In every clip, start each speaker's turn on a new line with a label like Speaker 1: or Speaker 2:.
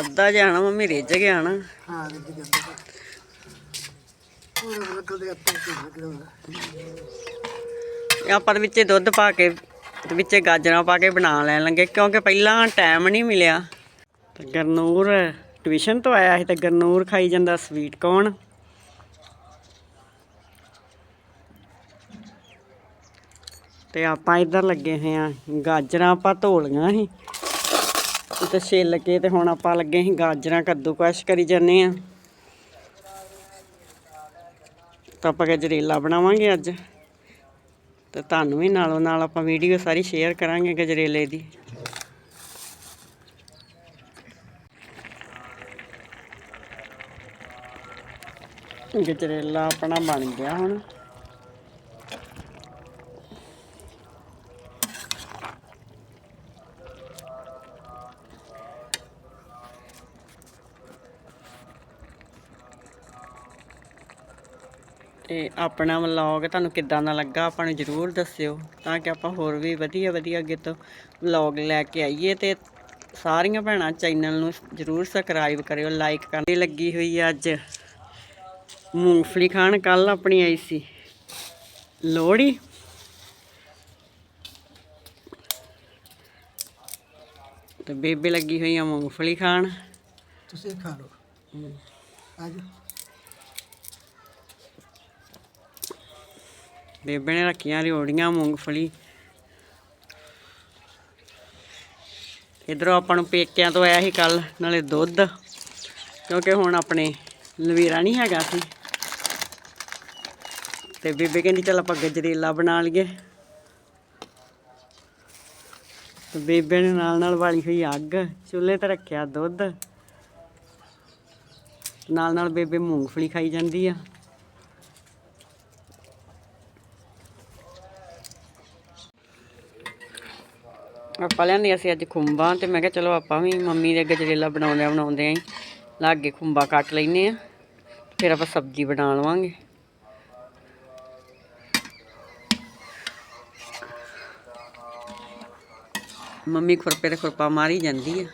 Speaker 1: ਅੱਧਾ ਜਾਣਾ ਮੰਮੀ ਰਿੱਝ ਗਿਆ ਨਾ।
Speaker 2: ਹਾਂ ਰਿੱਝ ਪੂਰੇ ਦੇ
Speaker 1: ਆਪਾਂ ਦੇ ਵਿੱਚੇ ਦੁੱਧ ਪਾ ਕੇ ਤੇ ਵਿੱਚੇ ਗਾਜਰਾਂ ਪਾ ਕੇ ਬਣਾ ਲੈਣ ਲੱਗੇ ਕਿਉਂਕਿ ਪਹਿਲਾਂ ਟਾਈਮ ਨਹੀਂ ਮਿਲਿਆ। ਤੇ ਗਰਨੂਰ ਟਿਊਸ਼ਨ ਤੋਂ ਆਇਆ ਸੀ ਤੇ ਗਰਨੂਰ ਖਾਈ ਜਾਂਦਾ ਸਵੀਟ ਕੌਰਨ ਤੇ ਆਪਾਂ ਇੱਧਰ ਲੱਗੇ ਹੋਏ ਆ ਗਾਜਰਾਂ ਆਪਾਂ ਧੋ ਲਈਆਂ ਸੀ। ਤੇ ਛਿੱਲ ਕੇ ਤੇ ਹੁਣ ਆਪਾਂ ਲੱਗੇ ਸੀ ਗਾਜਰਾਂ ਕੱਦੂਕਸ਼ ਕਰੀ ਜਾਂਦੇ ਆ ਤਾਂ ਆਪਾਂ ਗਜਰੇਲਾ ਬਣਾਵਾਂਗੇ ਅੱਜ। ਤੇ ਤੁਹਾਨੂੰ ਵੀ ਨਾਲੋਂ ਨਾਲ ਆਪਾਂ ਵੀਡੀਓ ਸਾਰੀ ਸ਼ੇਅਰ ਕਰਾਂਗੇ ਗਜਰੇਲੇ ਦੀ। ਗਜਰੇਲਾ ਆਪਣਾ ਬਣ ਗਿਆ ਹੁਣ। ਤੇ ਆਪਣਾ ਵਲੌਗ ਤੁਹਾਨੂੰ ਕਿੱਦਾਂ ਦਾ ਲੱਗਾ ਆਪਾਂ ਨੂੰ ਜਰੂਰ ਦੱਸਿਓ ਤਾਂ ਕਿ ਆਪਾਂ ਹੋਰ ਵੀ ਵਧੀਆ ਵਧੀਆ ਅੱਗੇ ਤੋਂ ਵਲੌਗ ਲੈ ਕੇ ਆਈਏ ਤੇ ਸਾਰੀਆਂ ਭੈਣਾਂ ਚੈਨਲ ਨੂੰ ਜਰੂਰ ਸਬਸਕ੍ਰਾਈਬ ਕਰਿਓ ਲਾਈਕ ਕਰਨੀ ਲੱਗੀ ਹੋਈ ਆ ਅੱਜ। ਮੂੰਗਫਲੀ ਖਾਣ ਕੱਲ ਆਪਣੀ ਆਈ ਸੀ। ਲੋਹੜੀ। ਤੇ ਬੇਬੇ ਲੱਗੀ ਹੋਈ ਆ ਮੂੰਗਫਲੀ ਖਾਣ।
Speaker 2: ਤੁਸੀਂ ਖਾ ਲਓ। ਆਜੋ
Speaker 1: ਬੇਬੇ ਨੇ ਰੱਖੀਆਂ ਰਿਓੜੀਆਂ ਮੂੰਗਫਲੀ ਇਧਰੋਂ ਆਪਾਂ ਨੂੰ ਪੇਕਿਆਂ ਤੋਂ ਆਇਆ ਸੀ ਕੱਲ ਨਾਲੇ ਦੁੱਧ, ਕਿਉਂਕਿ ਹੁਣ ਆਪਣੇ ਲਵੇਰਾ ਨਹੀਂ ਹੈਗਾ ਸੀ। ਤੇ ਬੇਬੇ ਕਹਿੰਦੀ, ਚਲ ਆਪਾਂ ਗਜਰੇਲਾ ਬਣਾ ਲਈਏ। ਤੇ ਬੇਬੇ ਨੇ ਨਾਲ ਨਾਲ ਵਾਲੀ ਹੋਈ ਅੱਗ, ਚੁੱਲ੍ਹੇ ਤੇ ਰੱਖਿਆ ਦੁੱਧ। ਨਾਲ ਨਾਲ ਬੇਬੇ ਮੂੰਗਫਲੀ ਖਾਈ ਜਾਂਦੀ ਆ। ਆਪਾਂ ਲਿਆਂਦੀਆਂ ਅਸੀਂ ਅੱਜ ਖੁੰਬਾਂ ਤੇ ਮੈਂ ਕਿਹਾ ਚਲੋ ਆਪਾਂ ਵੀ ਮੰਮੀ ਦੇ ਗਜਰੇਲਾ ਬਣਾਉਂਦੇ ਬਣਾਉਂਦੇ ਆਂ ਲਾਗੇ ਖੁੰਬਾਂ ਕੱਟ ਲੈਨੇ ਆ ਫਿਰ ਆਪਾਂ ਸਬਜ਼ੀ ਬਣਾ ਲਵਾਂਗੇ। ਮੰਮੀ ਖੁਰਪੇ ਤੇ ਖੁਰਪਾ ਮਾਰੀ ਜਾਂਦੀ ਆ।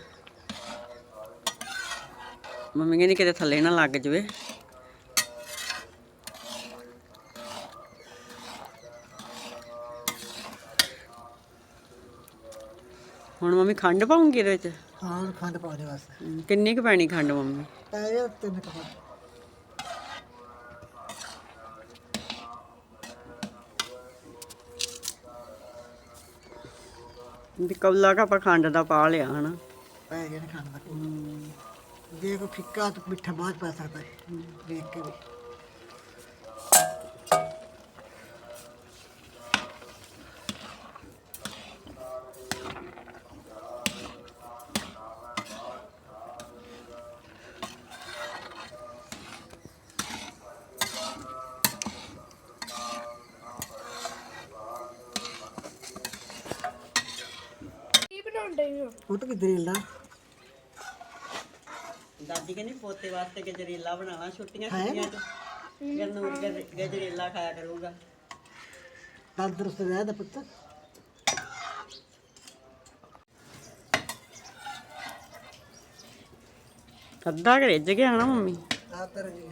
Speaker 1: ਮੰਮੀ ਕਹਿੰਦੀ ਕਿਤੇ ਥੱਲੇ ਨਾ ਲੱਗ ਜਵੇ। ਹੁਣ ਮੰਮੀ ਖੰਡ ਪਾਉਂਗੀ ਇਹਦੇ ਵਿੱਚ?
Speaker 2: ਹਾਂ ਖੰਡ ਪਾ ਦੇ
Speaker 1: ਹਮ, ਕਿੰਨੀ ਕੁ ਪੈਣੀ ਖੰਡ ਮੰਮੀ?
Speaker 2: ਪੈ ਜਾ ਤਿੰਨ ਕਪਾ।
Speaker 1: ਵੀ ਕੌਲਾ ਕਾ ਆਪਾਂ ਖੰਡ ਦਾ ਪਾ ਲਿਆ ਹਨਾ?
Speaker 2: ਪੈ ਗਿਆ ਨਾ ਖੰਡ ਦਾ। ਜੇ ਕੋ ਫਿੱਕਾ ਤਾਂ ਮਿੱਠਾ ਬਾਅਦ ਪਾ ਸਕਦਾ ਹੈ ਦੇਖ ਕੇ ਵੀ।
Speaker 3: ਕੀ ਬਣਾਉਂਦੇ ਹੋ
Speaker 2: ਉਹ ਤਾਂ ਗਜਰੇਲਾ
Speaker 1: ਦਾਦੀ ਕਹਿੰਦੀ ਪੋਤੇ ਵਾਸਤੇ ਗਜਰੇਲਾ ਬਣਾਵਾ ਛੁੱਟੀਆਂ
Speaker 2: ਹੈ?
Speaker 1: ਛੁੱਟੀਆਂ ਚ। ਗਰਨੂਰ ਗਜ- ਗਜਰੇਲਾ ਖਾਇਆ ਕਰੂਗਾ।
Speaker 2: ਤੰਦਰੁਸਤ ਰਹਿ ਦਾ ਪੁੱਤ।
Speaker 1: ਅੱਧਾ ਕੁ ਰਿੱਝ ਗਿਆ ਨਾ ਮੰਮੀ।
Speaker 2: ਆ ਤਰ ਜੀ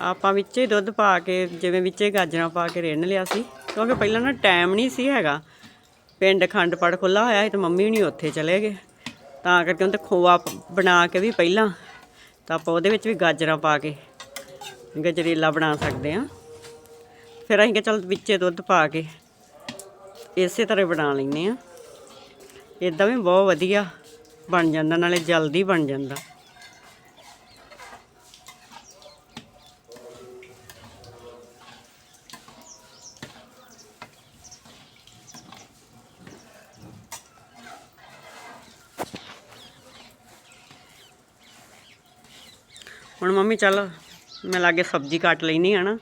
Speaker 1: ਆਪਾਂ ਵਿੱਚ ਹੀ ਦੁੱਧ ਪਾ ਕੇ, ਜਿਵੇਂ ਵਿੱਚ ਗਾਜਰਾਂ ਪਾ ਕੇ ਰਿੰਨ ਲਿਆ ਸੀ। ਕਿਉਂਕਿ ਪਹਿਲਾਂ ਨਾ ਟਾਈਮ ਨਹੀਂ ਸੀ ਹੈਗਾ। ਪਿੰਡ ਖੰਡ ਪੜ ਖੁੱਲਾ ਹੋਇਆ ਸੀ ਤੇ ਮੰਮੀ ਨਹੀਂ ਉੱਥੇ ਚਲੇ ਗਏ। ਤਾਂ ਕਰਕੇ ਉਹਨੇ ਖੋਆ ਬਣਾ ਕੇ ਵੀ ਪਹਿਲਾਂ। ਤਾਂ ਆਪਾਂ ਉਹਦੇ ਵਿੱਚ ਵੀ ਗਾਜਰਾਂ ਪਾ ਕੇ ਗਜਰੇਲਾ ਬਣਾ ਸਕਦੇ ਆ ਫਿਰ ਅਸੀਂ ਕਿਹਾ ਚੱਲ ਵਿੱਚੇ ਦੁੱਧ ਪਾ ਕੇ ਇਸੇ ਤਰ੍ਹਾਂ ਬਣਾ ਲੈਨੇ ਆ ਇਦਾਂ ਵੀ ਬਹੁਤ ਵਧੀਆ ਬਣ ਜਾਂਦਾ, ਨਾਲੇ ਜਲਦੀ ਬਣ ਜਾਂਦਾ। ਹੁਣ ਮੰਮੀ ਚੱਲ, ਮੈਂ ਲਾਗੇ ਸਬਜ਼ੀ ਕੱਟ ਲੈਣੀ ਹੈ ਨਾ।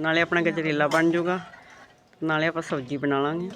Speaker 1: ਨਾਲੇ ਆਪਣਾ ਗਜਰੇਲਾ ਬਣ ਜਾਊਗਾ ਨਾਲੇ ਆਪਾਂ ਸਬਜ਼ੀ ਬਣਾ ਲਾਂਗੇ।